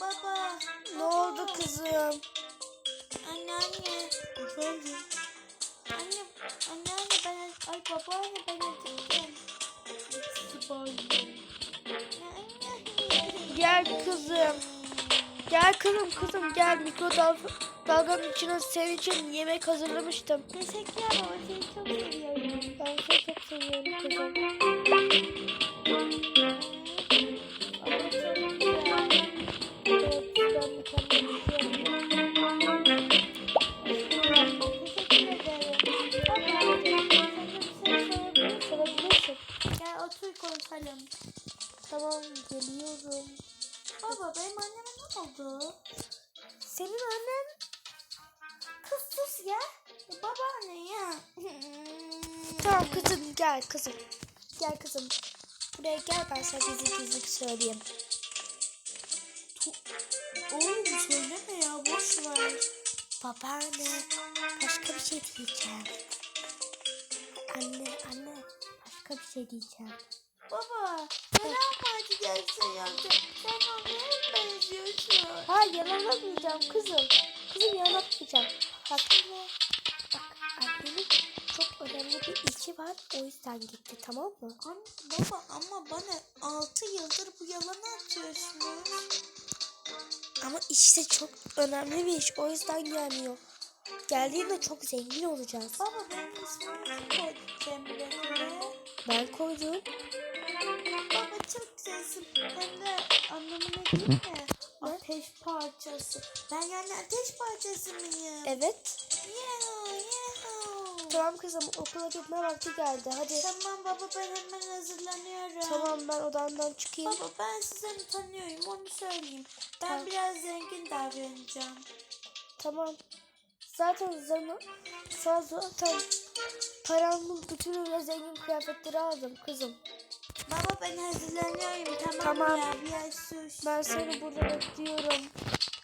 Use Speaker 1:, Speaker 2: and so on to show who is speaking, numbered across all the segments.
Speaker 1: Baba.
Speaker 2: Ne oldu kızım?
Speaker 1: Anne anne.
Speaker 2: Efendim?
Speaker 1: Anne anne anne ben ay baba anne ben acıktım.
Speaker 2: Gel kızım. Gel kızım kızım gel mikrodalganın içine senin için yemek hazırlamıştım.
Speaker 1: Teşekkürler baba seni çok seviyorum.
Speaker 2: Ben seni çok seviyorum kızım. Kızım gel kızım. Buraya gel ben sana gizli gizli söyleyeyim.
Speaker 1: Oğlum söyleme ya boş ver.
Speaker 2: Babaanne başka bir şey diyeceğim. Anne anne başka bir şey diyeceğim.
Speaker 1: Baba neden parti gelsin ya? Sen mi benziyorsun?
Speaker 2: Ha yalanlamayacağım kızım. Kızım yalanlamayacağım. Bak bak annemin çok önemli bir işi var o yüzden gitti tamam mı?
Speaker 1: Anne, baba ama bana 6 yıldır bu yalanı atıyorsunuz.
Speaker 2: Ama işte çok önemli bir iş o yüzden gelmiyor. Geldiğinde çok zengin olacağız.
Speaker 1: Baba benim ismimi kim koydu Cemre'ye?
Speaker 2: Ben koydum.
Speaker 1: Baba çok güzelsin. Hem de anlamına mi? Ateş parçası. Ben yani ateş parçası mıyım?
Speaker 2: Evet.
Speaker 1: Yeho yeho.
Speaker 2: Tamam kızım okula gitme vakti geldi. Hadi.
Speaker 1: Tamam baba ben hemen hazırlanıyorum.
Speaker 2: Tamam ben odamdan çıkayım.
Speaker 1: Baba ben sizi tanıyorum onu söyleyeyim. Ben
Speaker 2: Tamam.
Speaker 1: biraz zengin davranacağım.
Speaker 2: Tamam. Zaten zaman sana zaten paramın bütünüyle zengin kıyafetleri aldım kızım.
Speaker 1: Ben hazırlanıyorum tamam,
Speaker 2: Tamam.
Speaker 1: ya biraz sus.
Speaker 2: Ben seni burada bekliyorum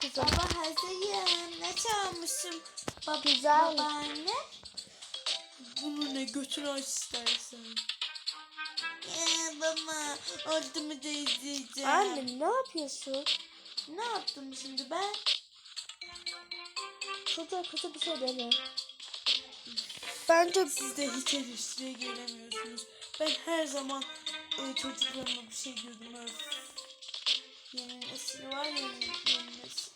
Speaker 2: kızım.
Speaker 1: Baba hazırım. Ne çalmışım? Baba,
Speaker 2: Güzel.
Speaker 1: Babaanne. Bunu ne götür aç istersen. Ya baba adımı da izleyeceğim.
Speaker 2: Anne ne yapıyorsun?
Speaker 1: Ne yaptım şimdi ben?
Speaker 2: Şurada kötü bir şey deme. Bence
Speaker 1: Siz de hiç eleştiriye gelemiyorsunuz. Ben her zaman e, çocuklarıma bir şey diyordum öf. Yeni nesil var ya yeni, yeni nesil.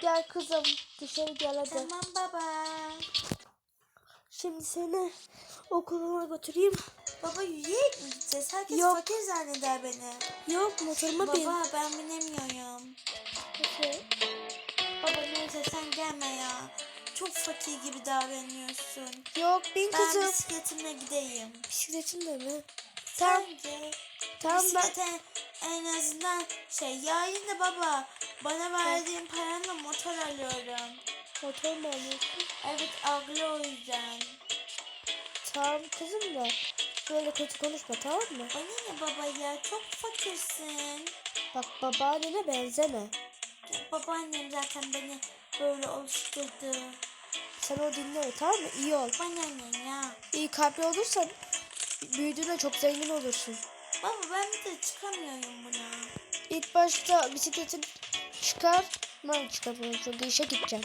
Speaker 2: gel kızım dışarı gel hadi.
Speaker 1: Tamam baba.
Speaker 2: Şimdi seni okuluma götüreyim.
Speaker 1: Baba yürüyerek mi gideceğiz? Herkes
Speaker 2: Yok.
Speaker 1: fakir zanneder beni.
Speaker 2: Yok motoruma bin.
Speaker 1: Baba ben binemiyorum.
Speaker 2: Peki.
Speaker 1: Baba neyse sen gelme ya. Çok fakir gibi davranıyorsun.
Speaker 2: Yok bin
Speaker 1: Ben
Speaker 2: kızım.
Speaker 1: bisikletimle gideyim.
Speaker 2: Bisikletin de mi? Tamam.
Speaker 1: Sence?
Speaker 2: Ben.
Speaker 1: Bisiklete en azından şey yarın da baba bana verdiğin paranla motor alıyorum.
Speaker 2: Motor mu alıyorsun?
Speaker 1: Evet agla o yüzden.
Speaker 2: Tamam kızım da. Böyle kötü konuşma tamam mı?
Speaker 1: O ne baba ya çok fakirsin.
Speaker 2: Bak babaannene benzeme.
Speaker 1: Babaannem zaten beni böyle oluşturdu.
Speaker 2: Sen o dinle tamam mı? İyi ol.
Speaker 1: Bana ne ya?
Speaker 2: İyi kalpli olursan büyüdüğünde çok zengin olursun.
Speaker 1: Baba ben bir de çıkamıyorum buna.
Speaker 2: İlk başta bisikletin çıkar. Ben çıkamıyorum çünkü işe gideceğim.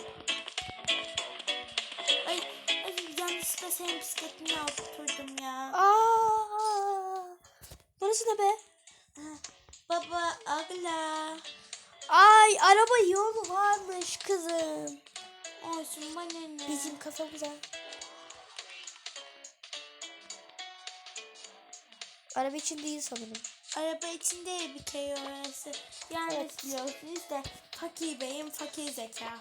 Speaker 1: Ay, ay yanlışlıkla senin bisikletine oturdum ya.
Speaker 2: Aa! Burası ne be?
Speaker 1: Baba agla.
Speaker 2: Ay araba yolu varmış kızım.
Speaker 1: Olsun bana ne?
Speaker 2: Bizim kafamıza. Araba için değil sanırım.
Speaker 1: Araba içinde bir kere orası. Yalnız
Speaker 2: Evet.
Speaker 1: biliyorsunuz da fakir beyim fakir zeka.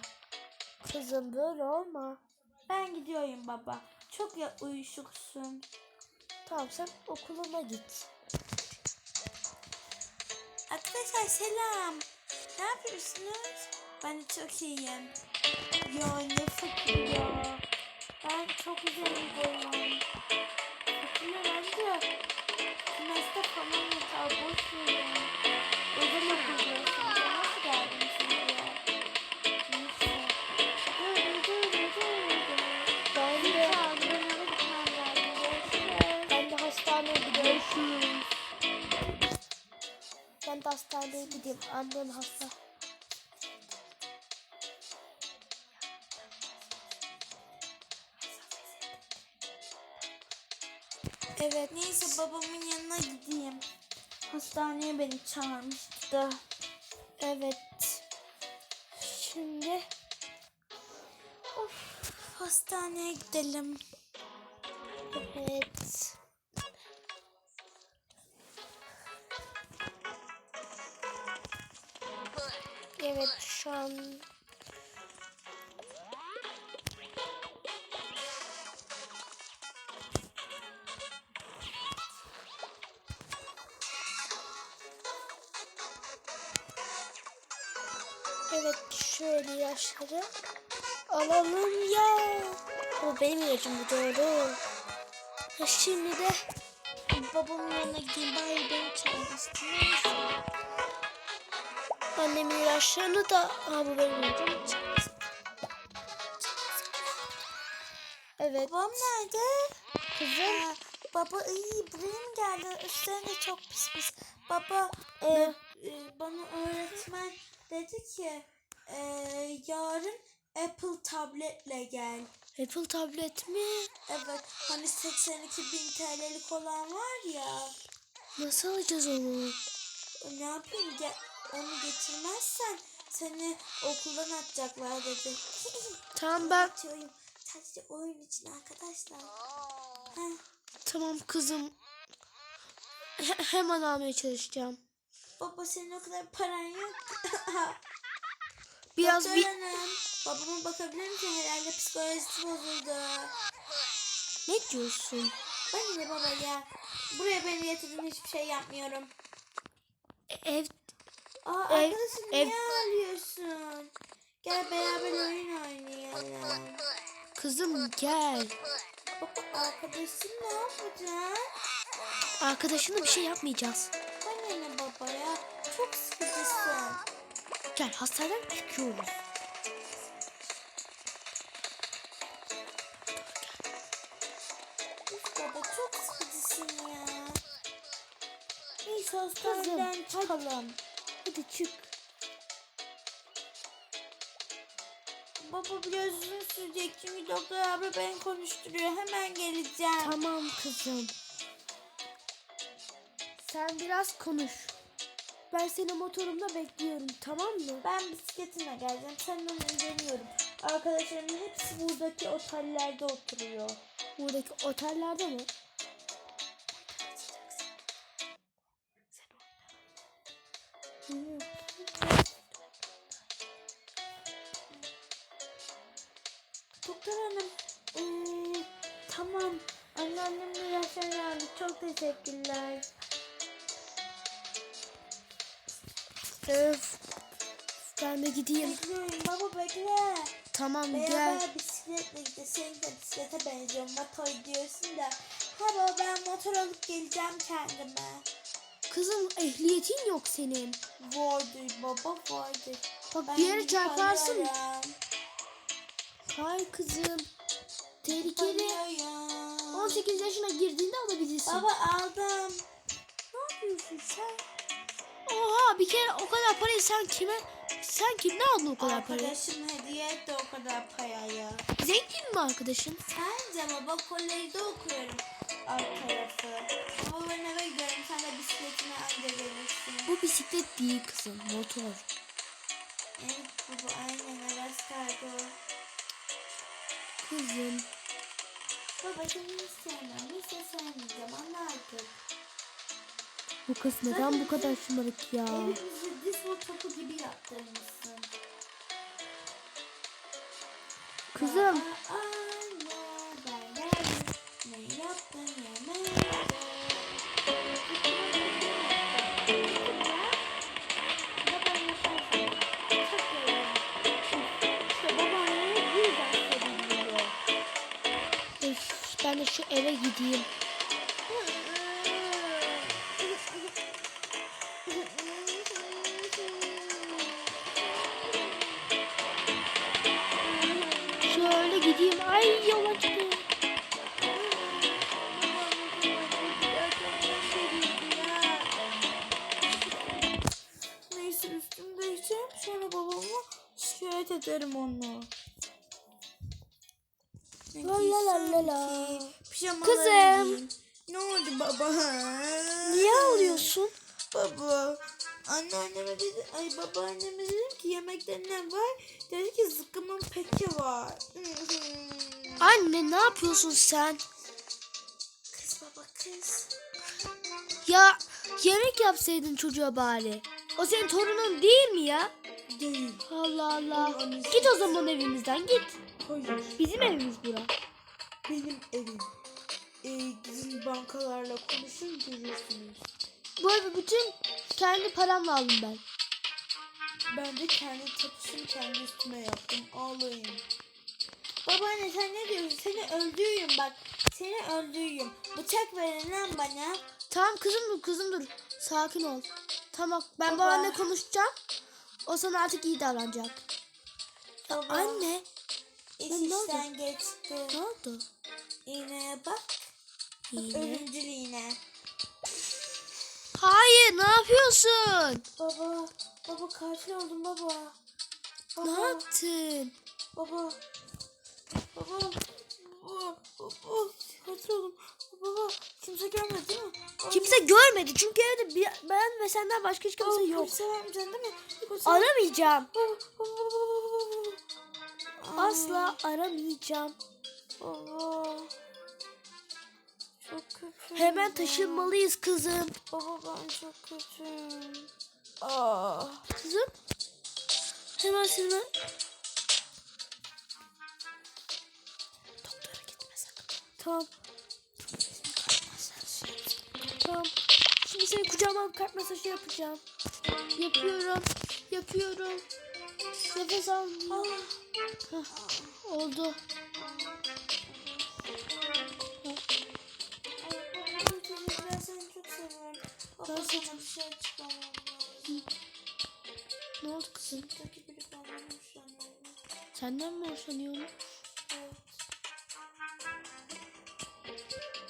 Speaker 2: Kızım böyle olma.
Speaker 1: Ben gidiyorum baba. Çok ya uyuşuksun.
Speaker 2: Tamam sen okuluna git.
Speaker 1: Arkadaşlar selam. Ne yapıyorsunuz? Ben çok iyiyim. Ya ne fakir ya. Ben çok güzelim boyum. Fakirler bence kümeste falan yatar boş verin. Özel okuyorsunuz. Nasıl geldiniz buraya? Neyse. Dur dur dur dur.
Speaker 2: Ben de,
Speaker 1: an ben eve gitmem lazım. Görüşürüz.
Speaker 2: ben de hastaneye gidiyorum. ben de hastaneye gideyim. Annem hasta.
Speaker 1: Evet neyse babamın yanına gideyim. Hastaneye beni çağırmıştı.
Speaker 2: Evet. Şimdi
Speaker 1: Of, hastaneye gidelim.
Speaker 2: evet. Evet şu an ilaçları alalım ya. Bu benim ilacım bu doğru. Ha, Şimdi de
Speaker 1: Babamın yanına gideyim bari beni çağırmıştı. Neyse.
Speaker 2: annemin ilaçlarını da ha bu benim ilacım. Evet
Speaker 1: Babam nerede?
Speaker 2: kızım.
Speaker 1: Aa, baba iyi buraya mı geldi? Üstlerinde çok pis pis. Baba e, e, bana öğretmen dedi ki e, yarın Apple tabletle gel.
Speaker 2: Apple tablet mi?
Speaker 1: Evet hani 82 bin TL'lik olan var ya.
Speaker 2: Nasıl alacağız onu?
Speaker 1: Ne yapayım ge onu getirmezsen seni okuldan atacaklar dedi.
Speaker 2: Tamam ben.
Speaker 1: Atıyorum. Sadece oyun için arkadaşlar. Heh.
Speaker 2: Tamam kızım. He- hemen almaya çalışacağım.
Speaker 1: Baba senin o kadar paran yok.
Speaker 2: Biraz
Speaker 1: Doktor
Speaker 2: bir...
Speaker 1: hanım, babama bakabilir misin? Herhalde psikolojisi bozuldu.
Speaker 2: Ne diyorsun?
Speaker 1: Ben ne baba ya? Buraya beni getirdin hiçbir şey yapmıyorum.
Speaker 2: Ev...
Speaker 1: Aa
Speaker 2: Ev-
Speaker 1: arkadaşım
Speaker 2: ev-
Speaker 1: niye ağlıyorsun? Gel beraber oyun oynayalım.
Speaker 2: Kızım gel.
Speaker 1: Baba arkadaşım ne yapacak?
Speaker 2: Arkadaşına bir şey yapmayacağız. Gel hastaneden çıkıyoruz.
Speaker 1: Baba çok sıkıcısın ya. Neyse hastaneden çıkalım.
Speaker 2: Hadi çık.
Speaker 1: Baba biraz uzun sürecek çünkü doktor abi beni konuşturuyor. Hemen geleceğim.
Speaker 2: Tamam kızım. Sen biraz konuş. Ben seni motorumda bekliyorum tamam mı?
Speaker 1: Ben bisikletimle geleceğim. Senden ilgileniyorum. Arkadaşlarımın hepsi buradaki otellerde oturuyor.
Speaker 2: Buradaki otellerde mi?
Speaker 1: Doktor hanım. eee, tamam. Anneannem ilaçlarını aldı. Çok teşekkürler.
Speaker 2: Öf. Ben de gideyim.
Speaker 1: Bekliyorum baba bekle.
Speaker 2: Tamam gel.
Speaker 1: Beraber bisikletle gideceğiz. Senin de bisiklete benziyor. Motor diyorsun da. Ha baba ben motor alıp geleceğim kendime.
Speaker 2: Kızım ehliyetin yok senin.
Speaker 1: Vardır baba vardır.
Speaker 2: Bak
Speaker 1: Ben
Speaker 2: bir yere çarparsın. Hayır kızım. Tehlikeli.
Speaker 1: Alıyorum.
Speaker 2: 18 yaşına girdiğinde alabilirsin.
Speaker 1: Baba aldım. Ne yapıyorsun sen?
Speaker 2: Oha bir kere o kadar parayı sen kime sen kimden aldın o kadar parayı?
Speaker 1: Arkadaşım hediye etti o kadar parayı.
Speaker 2: Zengin mi arkadaşın?
Speaker 1: Sence baba kolejde okuyorum alt tarafı. Baba ben eve gidiyorum sen de bisikletine anca gelirsin.
Speaker 2: Bu bisiklet değil kızım motor.
Speaker 1: Evet baba aynen Aras kargo.
Speaker 2: Kızım.
Speaker 1: Baba seni hiç sevmem. Hiç de sevmeyeceğim anla artık.
Speaker 2: Bu kız neden bu kadar şımarık ya?
Speaker 1: Evimizi disco topu gibi yaptırmışsın.
Speaker 2: Kızım.
Speaker 1: Ben
Speaker 2: de şu eve gideyim.
Speaker 1: Baba. Anneanneme dedi, ay babaanneme dedim ki yemekte ne var? Dedi ki zıkkımın peki var.
Speaker 2: Anne ne yapıyorsun sen?
Speaker 1: Kız baba kız.
Speaker 2: Ya yemek yapsaydın çocuğa bari. O senin torunun değil mi ya?
Speaker 1: Değil.
Speaker 2: Allah Allah.
Speaker 1: Onun.
Speaker 2: Git o zaman evimizden git.
Speaker 1: Hayır.
Speaker 2: Bizim evimiz bura.
Speaker 1: Benim evim. Ee, gidin bankalarla konuşun görürsünüz.
Speaker 2: Bu evi bütün kendi paramla aldım ben.
Speaker 1: Ben de kendi tapusunu kendi üstüme yaptım. Ağlayın. Babaanne sen ne diyorsun? Seni öldürürüm bak. Seni öldürürüm. Bıçak verin lan bana.
Speaker 2: Tamam kızım dur kızım dur. Sakin ol. Tamam ben
Speaker 1: Baba.
Speaker 2: babanla konuşacağım. O sana artık iyi davranacak.
Speaker 1: Baba.
Speaker 2: Anne
Speaker 1: İş
Speaker 2: ne oldu?
Speaker 1: işten geçti.
Speaker 2: ne oldu?
Speaker 1: İğneye bak.
Speaker 2: İğne.
Speaker 1: Ölümcül iğne.
Speaker 2: Hayır ne yapıyorsun?
Speaker 1: Baba. Baba katil oldum baba. Baba.
Speaker 2: Ne yaptın?
Speaker 1: Baba. Baba. Baba. Baba. Katil oldum. Baba. Kimse görmedi değil mi? Baba.
Speaker 2: Kimse görmedi çünkü evde bir- ben ve senden başka hiç kimse
Speaker 1: Baba,
Speaker 2: yok.
Speaker 1: Polise vermeyeceksin değil mi? Polise
Speaker 2: Aramayacağım.
Speaker 1: Baba, baba, baba, baba.
Speaker 2: Asla aramayacağım.
Speaker 1: Baba. Çok kötü.
Speaker 2: Hemen taşınmalıyız kızım.
Speaker 1: Baba ben çok kötüyüm. Aa.
Speaker 2: Kızım. Hemen seni Doktora gitme sakın. Tamam. Tamam. Şimdi seni kucağıma alıp kalp masajı yapacağım. Yapıyorum. Yapıyorum. Nefes al. Hah, Oldu.
Speaker 1: Seni sana bir şey açıklamam lazım.
Speaker 2: Ne oldu kızım?
Speaker 1: Buradaki biri benden hoşlanıyor.
Speaker 2: Senden mi hoşlanıyorum?
Speaker 1: Evet.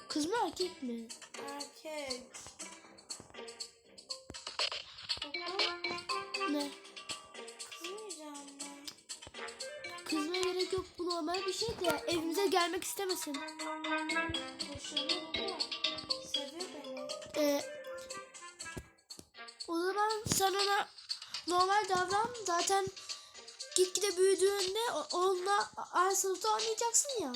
Speaker 2: Kız mı erkek mi?
Speaker 1: Erkek.
Speaker 2: Ne?
Speaker 1: kızmayacağım ben.
Speaker 2: Kızmaya gerek yok. Bu normal bir şey de evimize gelmek istemesin.
Speaker 1: Hoşlanıyor baba. Seviyor beni.
Speaker 2: Ee, o zaman sen ona normal davran. Zaten gitgide büyüdüğünde onunla aynı sınıfta oynayacaksın ya.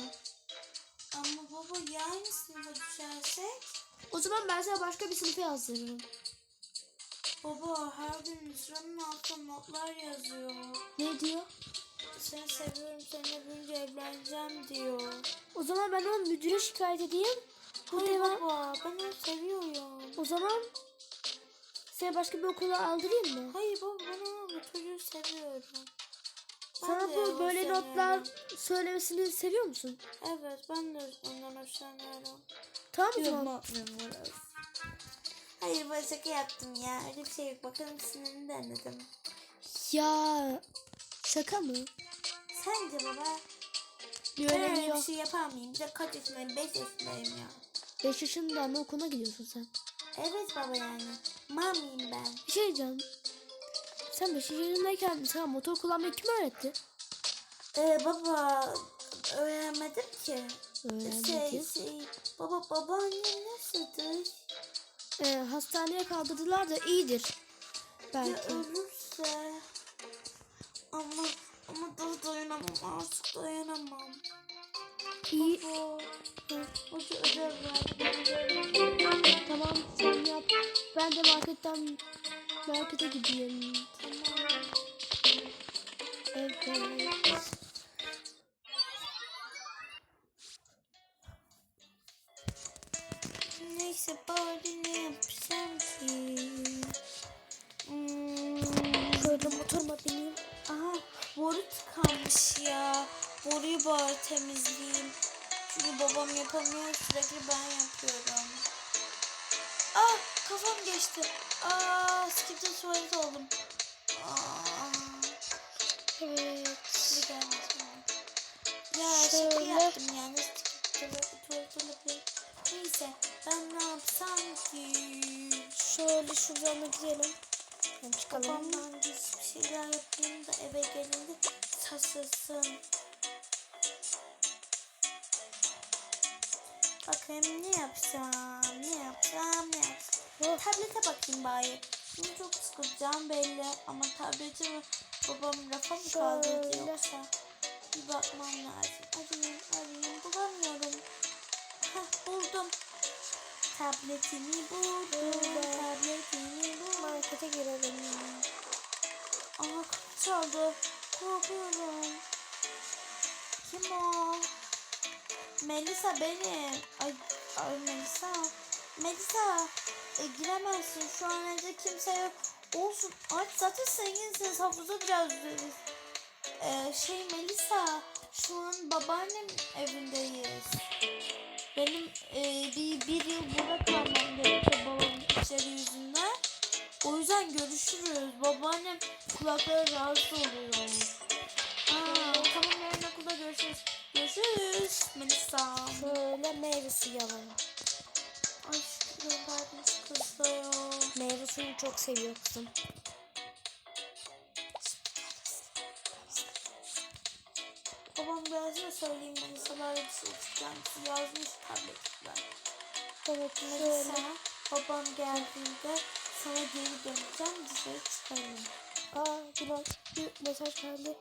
Speaker 1: Ama baba ya aynı sınıfa düşersek?
Speaker 2: O zaman ben sana başka bir sınıfa yazdırırım.
Speaker 1: Baba her gün sıranın altına notlar yazıyor.
Speaker 2: Ne diyor?
Speaker 1: Seni seviyorum, seninle büyünce evleneceğim diyor.
Speaker 2: O zaman ben onu müdüre şikayet edeyim. Bu
Speaker 1: Hayır
Speaker 2: devam.
Speaker 1: baba, ben onu seviyorum.
Speaker 2: O zaman seni başka bir okula aldırayım mı?
Speaker 1: Hayır baba, ben onu bu çocuğu seviyorum.
Speaker 2: Sana bu böyle notlar söylemesini seviyor musun?
Speaker 1: Evet, ben de ondan hoşlanıyorum.
Speaker 2: Tamam o zaman.
Speaker 1: Hayır, ben şaka yaptım ya. Öyle bir şey yok. Bakalım sinirini denedim.
Speaker 2: Ya şaka mı?
Speaker 1: Sence baba?
Speaker 2: Bir
Speaker 1: Ben öyle bir şey yapar mıyım? Bir kaç yaşındayım? 5 yaşındayım ya.
Speaker 2: 5 yaşında anaokuluna gidiyorsun sen.
Speaker 1: Evet baba yani. Mamiyim ben.
Speaker 2: Bir şey diyeceğim. Sen 5 yaşındayken sana motor kullanmayı kim öğretti?
Speaker 1: Ee, baba öğrenmedim ki.
Speaker 2: Öğrendin
Speaker 1: Şey, şey, baba babaannem nasıldır?
Speaker 2: Ee, hastaneye kaldırdılar da iyidir.
Speaker 1: Ya
Speaker 2: Belki.
Speaker 1: ölürse? Ama ama daha dayanamam artık dayanamam.
Speaker 2: İyi.
Speaker 1: Hoca ödev verdi.
Speaker 2: Tamam sen yap. Ben de marketten markete gideyim.
Speaker 1: Tamam.
Speaker 2: Evet.
Speaker 1: Neyse bari ne yapsam ki? Hmm.
Speaker 2: Şöyle motoruma bineyim.
Speaker 1: Aha boru tıkanmış ya. Boruyu bari temizleyeyim. Çünkü babam yapamıyor sürekli ben yapıyorum. Aa kafam geçti. Aa skipte tuvalet oldum. Aa.
Speaker 2: Evet.
Speaker 1: Bir gelmesin. Ya şaka
Speaker 2: Şöyle.
Speaker 1: yaptım yani. Skipte tuvalet olabilir. Neyse ben ne yapsam ki?
Speaker 2: Şöyle şuradan. Yani çıkalım.
Speaker 1: Babamdan bir şeyler yapayım da eve gelince kasılsın. Bakayım ne yapsam, ne yapsam, ne yapsam.
Speaker 2: Oh,
Speaker 1: Tablete bakayım bari. Şimdi çok sıkılacağım belli ama tableti babam rafa mı kaldırdı yoksa bir bakmam lazım. Arayayım arayayım bulamıyorum. Hah buldum. Tabletini buldum.
Speaker 2: Burada.
Speaker 1: Tabletini buldum.
Speaker 2: markete girelim.
Speaker 1: Aa kapı çaldı. Korkuyorum. Kim o? Melisa benim. Ay, ay Melisa. Melisa. E, giremezsin. Şu an evde kimse yok. Olsun. Ay zaten zenginsiniz. Havuza biraz üzeriz. E, şey Melisa. Şu an babaannem evindeyiz. Benim e, bir, bir yıl burada kalmam gerekiyor babamın işleri yüzünden. O yüzden görüşürüz. Babaannem kulakları rahatsız oluyor. Melisa.
Speaker 2: Şöyle meyve suyu alalım.
Speaker 1: Ay şükür göndermiş kız da ya.
Speaker 2: Meyve suyunu çok seviyor kızım.
Speaker 1: Babam gelsin de söyleyeyim Melisa'larla dışarı çıkacağım. Yazmış tabletten.
Speaker 2: Evet.
Speaker 1: Melisa babam geldiğinde sana geri döneceğim dışarı çıkalım.
Speaker 2: Aa Günay bir mesaj geldi.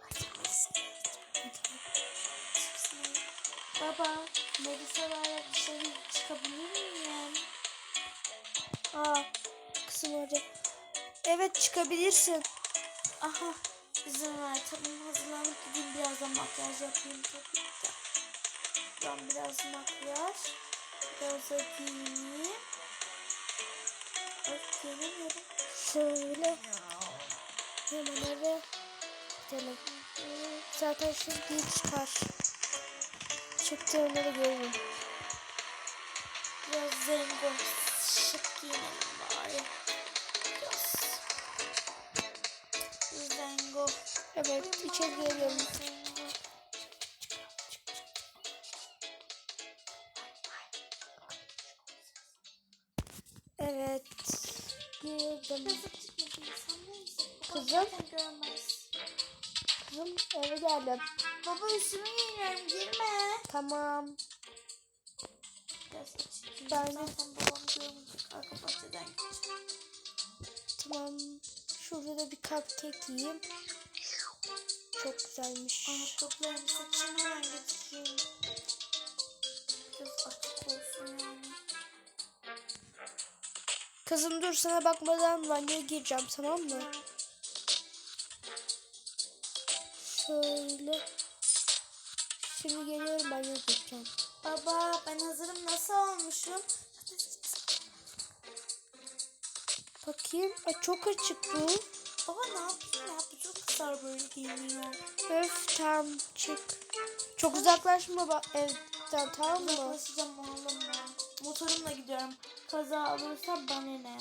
Speaker 1: Baba Melisa'larla dışarı çıkabilir miyim?
Speaker 2: Aa kızım orada. Evet çıkabilirsin.
Speaker 1: Aha izin ver tamam hazırlanıp gideyim birazdan makyaj yapayım tabii ki. Ben biraz makyaj biraz da giyineyim. Ay giyinemiyorum.
Speaker 2: Şöyle hemen eve gidelim. Zaten şimdi çıkar. Çıktığında da görürüm.
Speaker 1: Biraz zengo şık giyinelim bari. Biraz zengo.
Speaker 2: Evet içeri geliyorum. Evet. Girdim. Kızım? Kızım eve geldim.
Speaker 1: Baba üstümü giyiniyorum girme.
Speaker 2: Tamam.
Speaker 1: Biraz
Speaker 2: Ben-
Speaker 1: Zaten babam görmeyecek. Arka bahçeden.
Speaker 2: Tamam. Şurada da bir cupcake yiyeyim. Çok güzelmiş.
Speaker 1: Ayakkabılarımı saçımı hemen getireyim. Biraz açık olsun yani.
Speaker 2: Kızım dur sana bakmadan banyoya gireceğim tamam mı? Şöyle. Şimdi geliyorum banyoya gireceğim.
Speaker 1: Baba ben hazırım nasıl olmuşum?
Speaker 2: Bakayım. Ay, çok açık bu.
Speaker 1: Baba ne yapayım ya? Bu çok kısa böyle giyiniyor.
Speaker 2: Öf tamam çık. Çok uzaklaşma bak evden tamam mı?
Speaker 1: Uzaklaşacağım oğlum ben. Motorumla gidiyorum. Kaza olursa bana ne?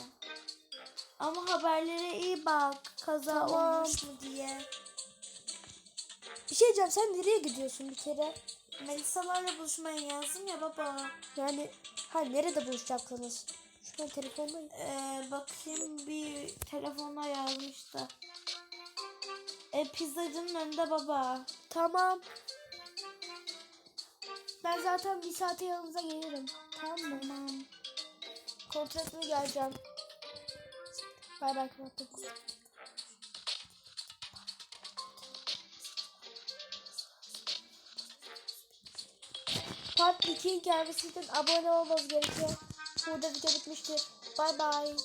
Speaker 1: Ama haberlere iyi bak. Kaza
Speaker 2: Tamam.
Speaker 1: olmuş mu diye.
Speaker 2: Bir şey diyeceğim sen nereye gidiyorsun bir kere?
Speaker 1: Melisa'larla buluşmaya yazdım ya baba.
Speaker 2: Yani ha nerede buluşacaksınız? Şu an telefondayım.
Speaker 1: Ee, bakayım bir telefonla yazmış da. E, pizzacının önünde baba.
Speaker 2: Tamam. Ben zaten bir saate yanınıza gelirim. Tamam mı?
Speaker 1: Tamam.
Speaker 2: Kontratına geleceğim. Bay bay kapattım. Part 2'nin gelmesi için abone olmanız gerekiyor. Burada video bitmiştir. Bay bay.